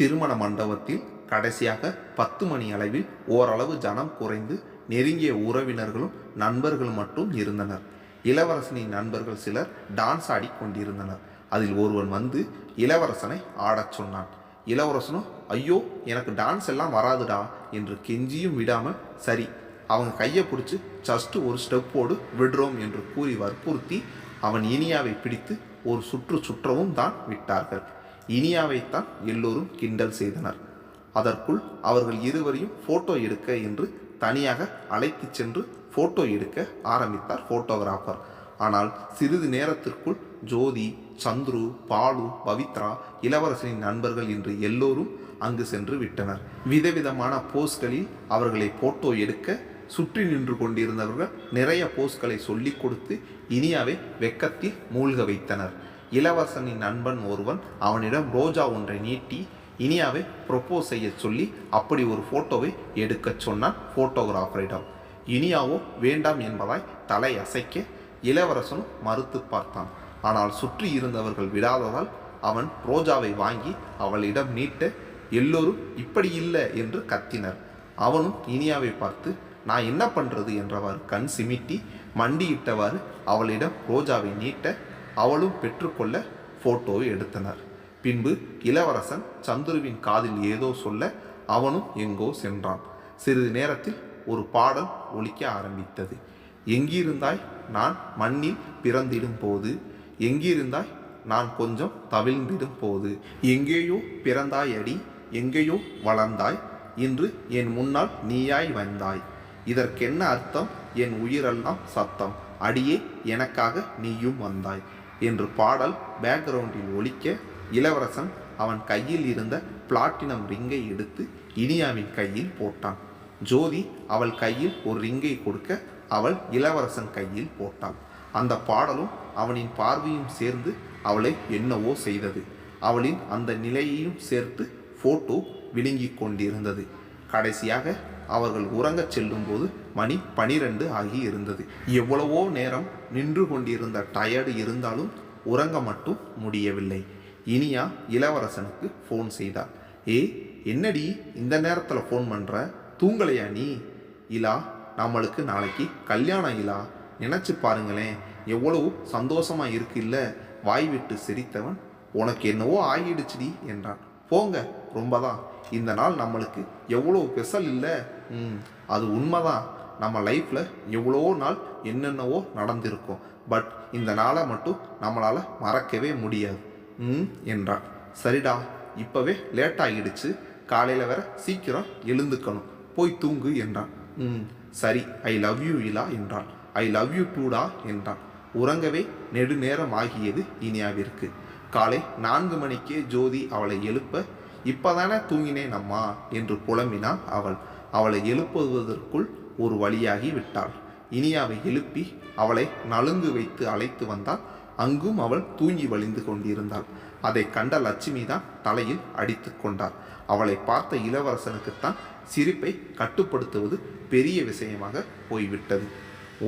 திருமண மண்டபத்தில் கடைசியாக பத்து மணி அளவில் ஓரளவு ஜனம் குறைந்து நெருங்கிய உறவினர்களும் நண்பர்களும் மட்டும் இருந்தனர். இளவரசனின் நண்பர்கள் சிலர் டான்ஸ் ஆடி கொண்டிருந்தனர். அதில் ஒருவன் வந்து இளவரசனை ஆடச் சொன்னான். இளவரசனும் ஐயோ எனக்கு டான்ஸ் எல்லாம் வராதுடா என்று கெஞ்சியும் விடாமல் சரி அவங்க கையை பிடிச்சி ஜஸ்ட் ஒரு ஸ்டெப்போடு விடுறோம் என்று கூறி வற்புறுத்தி அவன் இனியாவை பிடித்து ஒரு சுற்று சுற்றவும் தான் விட்டார்கள். இனியாவைத்தான் எல்லோரும் கிண்டல் செய்தனர். அதற்குள் அவர்கள் இருவரையும் ஃபோட்டோ எடுக்க என்று தனியாக அழைத்துச் சென்று ஃபோட்டோ எடுக்க ஆரம்பித்தார் ஃபோட்டோகிராஃபர் ஆனால் சிறிது நேரத்திற்குள் ஜோதி சந்துரு பாலு பவித்ரா இளவரசனின் நண்பர்கள் என்று எல்லோரும் அங்கு சென்று விட்டனர். விதவிதமான போஸ்களில் அவர்களை போட்டோ எடுக்க சுற்றி நின்று கொண்டிருந்தவர்கள் நிறைய போஸ்களை சொல்லிக் கொடுத்து இனியாவை வெக்கத்தில் மூழ்க வைத்தனர். இளவரசனின் நண்பன் ஒருவன் அவனிடம் ரோஜா ஒன்றை நீட்டி இனியாவை ப்ரொப்போஸ் செய்ய சொல்லி அப்படி ஒரு ஃபோட்டோவை எடுக்கச் சொன்னான் ஃபோட்டோகிராஃபரிடம் இனியாவோ வேண்டாம் என்பதாய் தலை அசைக்க இளவரசனும் மறுத்து பார்த்தான். ஆனால் சுற்றி இருந்தவர்கள் விடாததால் அவன் ரோஜாவை வாங்கி அவளிடம் நீட்ட எல்லோரும் இப்படி இல்லை என்று கத்தினர். அவனும் இனியாவை பார்த்து நான் என்ன பண்ணுறது என்றவாறு கண் சிமிட்டி மண்டியிட்டவாறு அவளிடம் ரோஜாவை நீட்ட அவளும் பெற்றுக்கொள்ள போட்டோவை எடுத்தனர். பின்பு இளவரசன் சந்துருவின் காதில் ஏதோ சொல்ல அவனும் எங்கோ சென்றான். சிறிது நேரத்தில் ஒரு பாடல் ஒலிக்க ஆரம்பித்தது. எங்கிருந்தாய்? நான் மண்ணில் பிறந்திடும் போது. எங்கிருந்தாய்? நான் கொஞ்சம் தவிழ்ந்திடும் போது. எங்கேயோ பிறந்தாய் அடி எங்கேயோ வளர்ந்தாய். இன்று என் முன்னால் நீயாய் வந்தாய். இதற்கென்ன அர்த்தம்? என் உயிரெல்லாம் சத்தம். அடியே எனக்காக நீயும் வந்தாய் என்று பாடல் பேக்ரவுண்டில் ஒழிக்க இளவரசன் அவன் கையில் இருந்த பிளாட்டினம் ரிங்கை எடுத்து இனியாவின் கையில் போட்டான். ஜோதி அவள் கையில் ஒரு ரிங்கை கொடுக்க அவள் இளவரசன் கையில் போட்டாள். அந்த பாடலும் அவனின் பார்வையும் சேர்ந்து அவளை என்னவோ செய்தது. அவளின் அந்த நிலையையும் சேர்த்து ஃபோட்டோ விழுங்கிக் கொண்டிருந்தது. கடைசியாக அவர்கள் உறங்கச் செல்லும்போது மணி பனிரெண்டு ஆகி இருந்தது எவ்வளவோ நேரம் நின்று கொண்டிருந்த டயர்டு இருந்தாலும் உறங்க மட்டும் முடியவில்லை. இனியா இளவரசனுக்கு ஃபோன் செய்தாள். ஏ என்னடி இந்த நேரத்தில் ஃபோன் பண்ணுற தூங்கலையா நீ? இலா நம்மளுக்கு நாளைக்கு கல்யாணம் இலா. நினச்சி பாருங்களேன் எவ்வளவு சந்தோஷமாக இருக்குல்ல வாய் விட்டு சிரித்தவன் உனக்கு என்னவோ ஆகிடுச்சுடி என்றான். போங்க ரொம்பதான். இந்த நாள் நம்மளுக்கு எவ்வளோ ஸ்பெஷல் இல்லை? ம். அது உண்மைதான். நம்ம லைஃப்பில் எவ்வளோ நாள் என்னென்னவோ நடந்திருக்கும். பட் இந்த நாளை மட்டும் நம்மளால் மறக்கவே முடியாது. ம் என்றான். சரிடா இப்போவே லேட் ஆகிடுச்சு காலையில் வேற சீக்கிரம் எழுந்துக்கணும். போய் தூங்கு என்றான். ம். சரி ஐ லவ் யூ இலா என்றான். ஐ லவ் யூ டூடா என்றான். உறங்கவே நெடுநேரம் ஆகியது இனியாவிற்கு. காலை நான்கு மணிக்கே ஜோதி அவளை எழுப்ப இப்பதானே தூங்கினேன் அம்மா என்று புலம்பினான் அவள். அவளை எழுப்புவதற்குள் ஒரு வழியாகி விட்டாள். இனியாவை எழுப்பி அவளை நலுங்கு வைத்து அழைத்து வந்தால் அங்கும் அவள் தூங்கி வழிந்து கொண்டிருந்தாள். அதை கண்ட லட்சுமி தான் தலையில் அடித்து கொண்டார் அவளை பார்த்த இளவரசனுக்குத்தான் சிரிப்பை கட்டுப்படுத்துவது பெரிய விஷயமாக போய்விட்டது.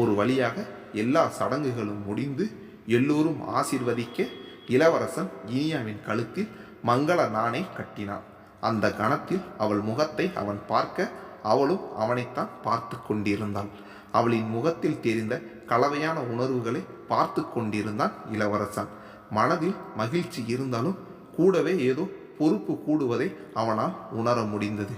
ஒரு வழியாக எல்லா சடங்குகளும் முடிந்து எல்லோரும் ஆசிர்வதிக்க இளவரசன் இனியாவின் கழுத்தில் மங்கள நாணை கட்டினான். அந்த கணத்தில் அவள் முகத்தை அவன் பார்க்க அவளும் அவனைத்தான் பார்த்து கொண்டிருந்தாள் அவளின் முகத்தில் தெரிந்த கலவையான உணர்வுகளை பார்த்து கொண்டிருந்தான் இளவரசன். மனதில் மகிழ்ச்சி இருந்தாலும் கூடவே ஏதோ பொறுப்பு கூடுவதை அவனால் உணர முடிந்தது.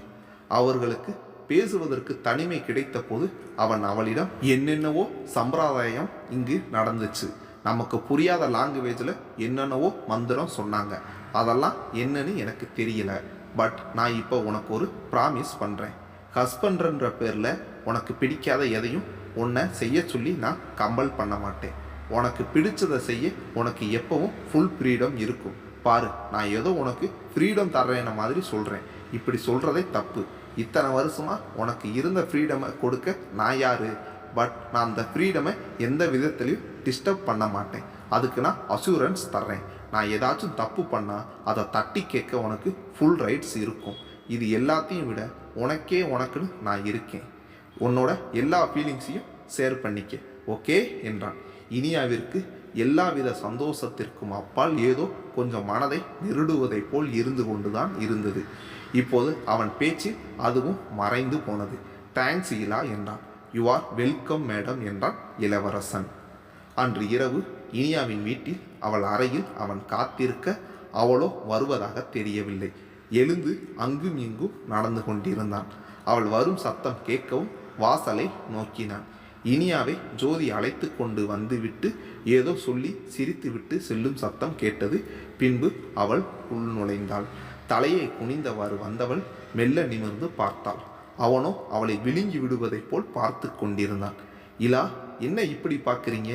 அவர்களுக்கு பேசுவதற்கு தனிமை கிடைத்த போது அவன் அவளிடம் என்னென்னவோ சம்பிரதாயம் இங்கு நடந்துச்சு. நமக்கு புரியாத லாங்குவேஜில் என்னென்னவோ மந்திரம் சொன்னாங்க. அதெல்லாம் என்னன்னு எனக்கு தெரியல. பட் நான் இப்போ உனக்கு ஒரு ப்ராமிஸ் பண்ணுறேன் ஹஸ்பண்ட்ன்ற பேரில் உனக்கு பிடிக்காத எதையும் உன்னை செய்ய சொல்லி நான் கம்பல் பண்ண மாட்டேன். உனக்கு பிடிச்சதை செய்ய உனக்கு எப்பவும் ஃபுல் ஃப்ரீடம் இருக்கும். பாரு நான் ஏதோ உனக்கு ஃப்ரீடம் தர்றேன்ன மாதிரி சொல்கிறேன் இப்படி சொல்கிறதே தப்பு. இத்தனை வருஷமாக உனக்கு இருந்த ஃப்ரீடமை கொடுக்க நான் யார்? பட் நான் அந்த ஃப்ரீடமை எந்த விதத்துலையும் டிஸ்டர்ப் பண்ண மாட்டேன். அதுக்கு நான் அசூரன்ஸ் தர்றேன். நான் ஏதாச்சும் தப்பு பண்ணால் அதை தட்டி கேட்க உனக்கு ஃபுல் ரைட்ஸ் இருக்கும். இது எல்லாத்தையும் விட உனக்கே உனக்குன்னு நான் இருக்கேன். உன்னோட எல்லா ஃபீலிங்ஸையும் ஷேர் பண்ணிக்க ஓகே என்றான். இனியாவிற்கு எல்லாவித சந்தோஷத்திற்கும் அப்பால் ஏதோ கொஞ்சம் மனதை நெருடுவதைப் போல் இருந்து கொண்டுதான் இருந்தது. இப்போது அவன் பேச்சு அதுவும் மறைந்து போனது. தேங்க்ஸ் ஈலா என்றான். யூ ஆர் வெல்கம் மேடம் என்றான் இளவரசன். அன்று இரவு இனியாவின் வீட்டில் அவள் அறையில் அவன் காத்திருக்க அவளோ வருவதாக தெரியவில்லை. எழுந்து அங்கும் இங்கும் நடந்து கொண்டிருந்தான். அவள் வரும் சத்தம் கேட்கவும் வாசலை நோக்கினான். இனியாவை ஜோதி அழைத்து கொண்டு வந்துவிட்டு ஏதோ சொல்லி சிரித்துவிட்டு செல்லும் சத்தம் கேட்டது. பின்பு அவள் உள் நுழைந்தாள். தலையை குனிந்தவாறு வந்தவள் மெல்ல நிமிர்ந்து பார்த்தாள். அவனோ அவளை விழுங்கி விடுவதைப் போல் பார்த்து கொண்டிருந்தான். இலா என்ன இப்படி பார்க்குறீங்க?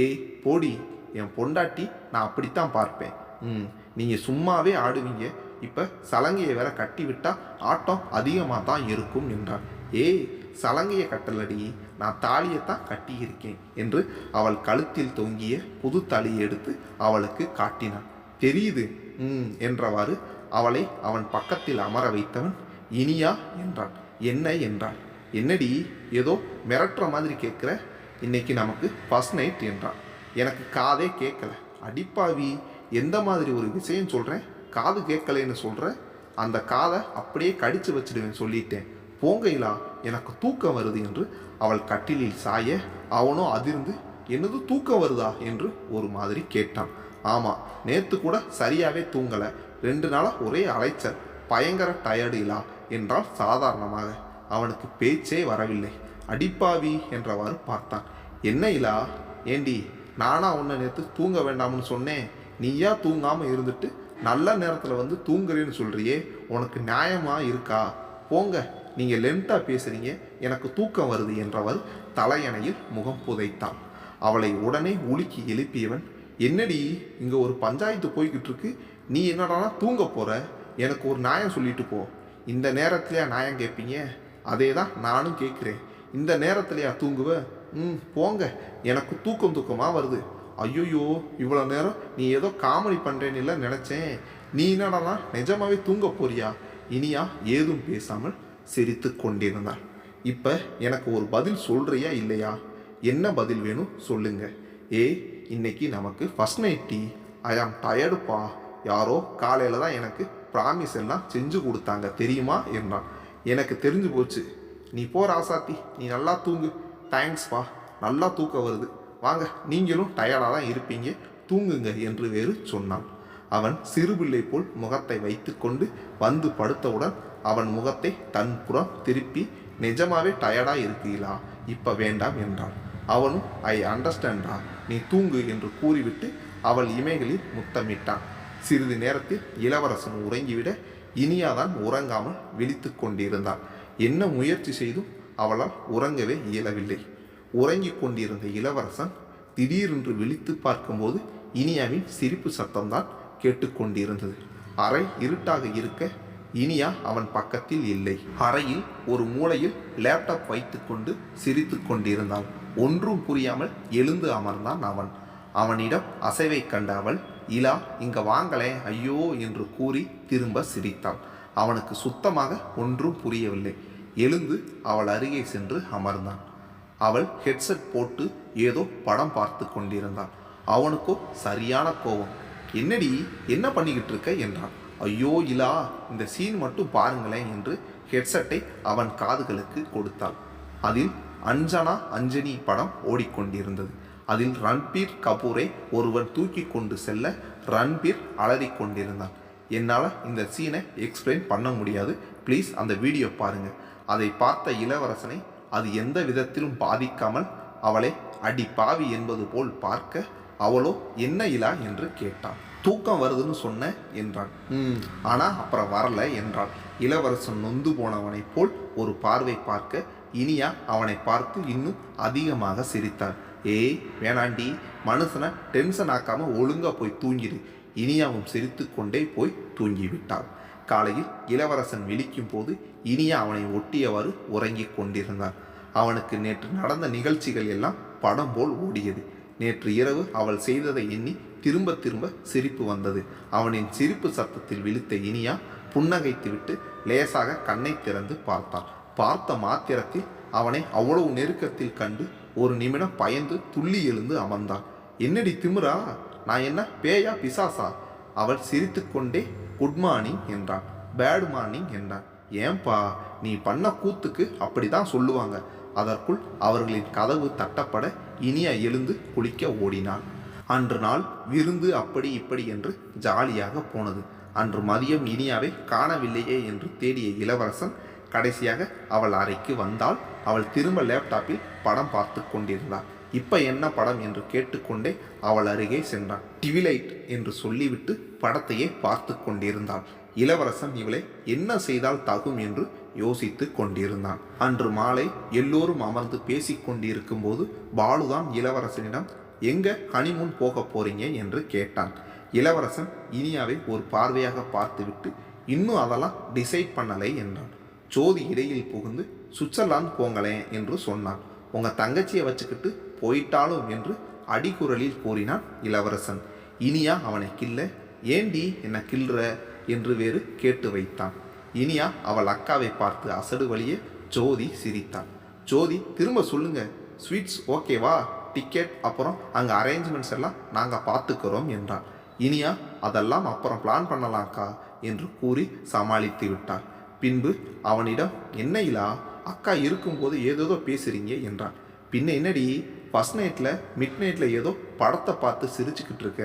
ஏய் போடி என் பொண்டாட்டி நான் அப்படித்தான் பார்ப்பேன். ம் நீங்கள் சும்மாவே ஆடுவீங்க. இப்போ சலங்கையை வேற கட்டி விட்டால் ஆட்டம் அதிகமாக தான் இருக்கும் என்றான் ஏய் சலங்கையை கட்டலடி. நான் தாலியைத்தான் கட்டியிருக்கேன் என்று அவள் கழுத்தில் தொங்கிய புது தாலியை எடுத்து அவளுக்கு காட்டினான். தெரியுது ம் என்றவாறு அவளை அவன் பக்கத்தில் அமர வைத்தவன் இனியா என்றான். என்ன என்றான். என்னடி ஏதோ மிரட்டுற மாதிரி கேட்குற? இன்னைக்கு நமக்கு ஃபர்ஸ்ட் நைட் என்றான். எனக்கு காதே கேட்கல. அடிப்பாவி எந்த மாதிரி ஒரு விஷயம் சொல்கிறேன் காது கேட்கலைன்னு சொல்கிற அந்த காதை அப்படியே கடித்து வச்சிடுவேன் சொல்லிட்டேன். போங்கையிலா எனக்கு தூக்கம் வருது என்று அவள் கட்டிலில் சாய அவனோ அதிர்ந்து என்னது தூக்கம் வருதா? என்று ஒரு மாதிரி கேட்டான். ஆமாம் நேற்று கூட சரியாகவே தூங்கலை. ரெண்டு நாளாக ஒரே அலைச்சல். பயங்கர டயர்டு இலா. என்றால் சாதாரணமாக. அவனுக்கு பேச்சே வரவில்லை. அடிப்பாவி என்றவாறு பார்த்தான். என்ன இலா? ஏண்டி நானா உன்னை நேற்று தூங்க வேண்டாம்னு சொன்னேன். நீயா தூங்காமல் இருந்துட்டு நல்ல நேரத்தில் வந்து தூங்குறேன்னு சொல்கிறியே உனக்கு நியாயமாக இருக்கா? போங்க நீங்கள் லென்த்தாக பேசுகிறீங்க எனக்கு தூக்கம் வருது என்றவர் தலையணையில் முகம் புதைத்தான். அவளை உடனே உலுக்கி எழுப்பியவன் என்னடி இங்கே ஒரு பஞ்சாயத்து போய்கிட்டு இருக்கு. நீ என்னடானா தூங்க போகிற எனக்கு ஒரு நியாயம் சொல்லிட்டு போ. இந்த நேரத்துலையா நான் கேட்பீங்க? அதே தான் நானும் கேட்குறேன். இந்த நேரத்துலையா தூங்குவேன் ம் போங்க. எனக்கு தூக்கம் தூக்கமாக வருது. ஐயோயோ இவ்வளோ நேரம் நீ ஏதோ காமெடி பண்ணுறேன்னு நினச்சேன். நீ என்னடா நிஜமாவே தூங்க போறியா? இனியா ஏதும் பேசாமல் சிரித்து கொண்டிருந்தாள். இப்போ எனக்கு ஒரு பதில் சொல்கிறியா இல்லையா? என்ன பதில் வேணும் சொல்லுங்க. ஏ இன்னைக்கு நமக்கு ஃபர்ஸ்ட் நைட் டீ ஐ ஆம் டயர்டுப்பா யாரோ காலையில் தான் எனக்கு ப்ராமிஸ் எல்லாம் செஞ்சு கொடுத்தாங்க. தெரியுமா? என்றான். எனக்கு தெரிஞ்சு போச்சு. நீ போ ராசாத்தி. நீ நல்லா தூங்கு. தேங்க்ஸ்ப்பா நல்லா தூக்கம் வருது. வாங்க நீங்களும் டயர்டாக தான் இருப்பீங்க. தூங்குங்க என்று வேறு சொன்னான். அவன் சிறுபிள்ளை போல் முகத்தை வைத்துக்கொண்டு வந்து படுத்தவுடன் அவன் முகத்தை தன் புறம் திருப்பி நிஜமாவே டயர்டா இருக்கீங்களா இப்போ வேண்டாம் என்றான். அவனும் ஐ அண்டர்ஸ்டாண்டா நீ தூங்கு என்று கூறிவிட்டு அவள் இமைகளில் முத்தமிட்டான். சிறிது நேரத்தில் இளவரசன் உறங்கிவிட இனியாதான் உறங்காமல் விழித்து கொண்டிருந்தான். என்ன முயற்சி செய்தும் அவளால் உறங்கவே இயலவில்லை. உறங்கிக் கொண்டிருந்த இளவரசன் திடீரென்று விழித்து பார்க்கும்போது இனியாவின் சிரிப்பு சத்தம்தான் கேட்டுக்கொண்டிருந்தது அறை இருட்டாக இருக்க இனியா அவன் பக்கத்தில் இல்லை. அறையில் ஒரு மூலையில் லேப்டாப் வைத்துக்கொண்டு சிரித்து கொண்டிருந்தான். ஒன்றும் புரியாமல் எழுந்து அமர்ந்தான் அவன். அவனிடம் அசைவை கண்ட அவள் இலா இங்க வாங்களே ஐயோ என்று கூறி திரும்ப சிரித்தாள் அவனுக்கு சுத்தமாக ஒன்றும் புரியவில்லை. எழுந்து அவள் அருகே சென்று அமர்ந்தான். அவள் ஹெட்செட் போட்டு ஏதோ படம் பார்த்து கொண்டிருந்தாள் அவனுக்கோ சரியான கோபம். என்னடி என்ன பண்ணிக்கிட்டு இருக்க? என்றான். ஐயோ இலா இந்த சீன் மட்டும் பாருங்களேன் என்று ஹெட்செட்டை அவன் காதுகளுக்கு கொடுத்தாள். அதில் அஞ்சனா அஞ்சனி படம் ஓடிக்கொண்டிருந்தது. அதில் ரன்பீர் கபூரை ஒருவன் தூக்கி கொண்டு செல்ல ரன்பீர் அலறிக்கொண்டிருந்தான் என்னால் இந்த சீனை எக்ஸ்பிளைன் பண்ண முடியாது. ப்ளீஸ் அந்த வீடியோ பாருங்க. அதை பார்த்த இளவரசனை அது எந்த விதத்திலும் பாதிக்காமல் அவளை அடி பாவி என்பது போல் பார்க்க அவளோ என்ன இலா என்று கேட்டான். தூக்கம் வருதுன்னு சொன்ன என்றான். ம். ஆனால் அப்புறம் வரல என்றான். இளவரசன் நொந்து போனவனைப் போல் ஒரு பார்வை பார்க்க இனியா அவனை பார்த்து இன்னும் அதிகமாக சிரித்தார் ஏய் வேணாண்டி. மனுஷனை டென்ஷன் ஆக்காமல் ஒழுங்கா போய் தூங்கிடு. இனியாவும் சிரித்து கொண்டே போய் தூங்கிவிட்டாள் காலையில் இளவரசன் விழிக்கும் போது இனியா அவனை ஒட்டியவாறு உறங்கிக் கொண்டிருந்தான். அவனுக்கு நேற்று நடந்த நிகழ்ச்சிகள் எல்லாம் படம் போல் ஓடியது. நேற்று இரவு அவள் செய்ததை எண்ணி திரும்ப திரும்ப சிரிப்பு வந்தது. அவனின் சிரிப்பு சத்தத்தில் விழித்த இனியா புன்னகைத்துவிட்டு லேசாக கண்ணை திறந்து பார்த்தான். பார்த்த மாத்திரத்தில் அவனை அவ்வளவு நெருக்கத்தில் கண்டு ஒரு நிமிடம் பயந்து துள்ளி எழுந்து அமர்ந்தாள் என்னடி திமிரா? நான் என்ன? பேயா? பிசாசா? அவள் சிரித்துக்கொண்டே குட் மார்னிங் என்றான். பேட் மார்னிங் என்றான். ஏன்பா நீ பண்ண கூத்துக்கு அப்படிதான் சொல்லுவாங்க. அதற்குள் அவர்களின் கதவு தட்டப்பட இனியா எழுந்து குளிக்க ஓடினாள். அன்று நாள் விருந்து அப்படி இப்படி என்று ஜாலியாக போனது. அன்று மதியம் இனியாவை காணவில்லையே என்று தேடிய இளவரசன் கடைசியாக அவள் அறைக்கு வந்தால் அவள் திரும்ப லேப்டாப்பில் படம் பார்த்து கொண்டிருந்தாள். இப்போ என்ன படம் என்று கேட்டுக்கொண்டே அவள் அருகே சென்றான் டிவிலைட் என்று சொல்லிவிட்டு படத்தையே பார்த்து கொண்டிருந்தாள். இளவரசன் இவளை என்ன செய்தால் தகும் என்று யோசித்து கொண்டிருந்தான். அன்று மாலை எல்லோரும் அமர்ந்து பேசி கொண்டிருக்கும் போது பாலுதான் இளவரசனிடம் எங்க ஹனிமூன் போக போறீங்க? என்று கேட்டான். இளவரசன் இனியாவை ஒரு பார்வையாக பார்த்துவிட்டு இன்னும் அதெல்லாம் டிசைட் பண்ணலை என்றான். ஜோதி இடையில் புகுந்து சுவிட்சர்லாந்து போங்களேன் என்று சொன்னான். உங்கள் தங்கச்சியை வச்சுக்கிட்டு போயிட்டாலும் என்று அடிக்குரலில் கூறினான் இளவரசன். இனியா அவனை கில்ல ஏண்டி என்னை கில்ற என்று வேறு கேட்டு வைத்தான். இனியா அவள் அக்காவை பார்த்து அசடு வழியே ஜோதி சிரித்தான். ஜோதி திரும்ப சொல்லுங்க. ஸ்வீட்ஸ் ஓகேவா? டிக்கெட் அப்புறம் அங்கே அரேஞ்ச்மெண்ட்ஸ் எல்லாம் நாங்கள் பார்த்துக்கிறோம் என்றான். இனியா அதெல்லாம் அப்புறம் பிளான் பண்ணலாம்க்கா என்று கூறி சமாளித்து விட்டாள். பின்பு அவனிடம் என்னையிலா அக்கா இருக்கும்போது ஏதேதோ பேசுறீங்க என்றான். பின்ன என்னடி? ஃபஸ்ட் நைட்டில் மிட் நைட்டில் ஏதோ படத்தை பார்த்து சிரிச்சுக்கிட்டு இருக்க.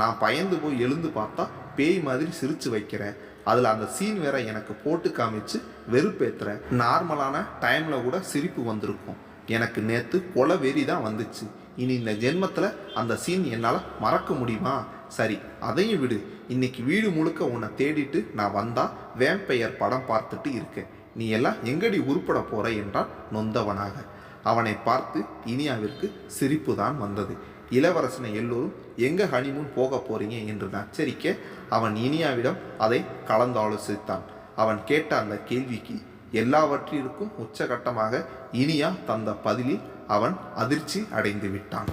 நான் பயந்து போய் எழுந்து பார்த்தா பேய் மாதிரி சிரித்து வைக்கிறேன் அதில் அந்த சீன் வேற எனக்கு போட்டு காமிச்சு வெறுப்பேத்துற. நார்மலான டைமில் கூட சிரிப்பு வந்திருக்கும். எனக்கு நேற்று கொலை வெறி தான் வந்துச்சு. இனி இந்த ஜென்மத்தில் அந்த சீன் என்னால் மறக்க முடியுமா? சரி அதையும் விடு. இன்னைக்கு வீடு முழுக்க உன்னை தேடிட்டு நான் வந்தா வேம்பையர் படம் பார்த்துட்டு இருக்கேன். நீ எல்லாம் எங்கடி உருப்பட போற என்றான் நொந்தவனாக. அவனை பார்த்து இனியாவிற்கு சிரிப்பு தான் வந்தது. இளவரசனை எல்லோரும் எங்க ஹனிமூன் போக போறீங்க? என்று நச்சரிக்க அவன் இனியாவிடம் அதை கலந்தாலோசித்தான். அவன் கேட்ட அந்த கேள்விக்கு எல்லாவற்றிற்கும் உச்சகட்டமாக இனியா தந்த பதிலில் அவன் அதிர்ச்சி அடைந்து விட்டான்.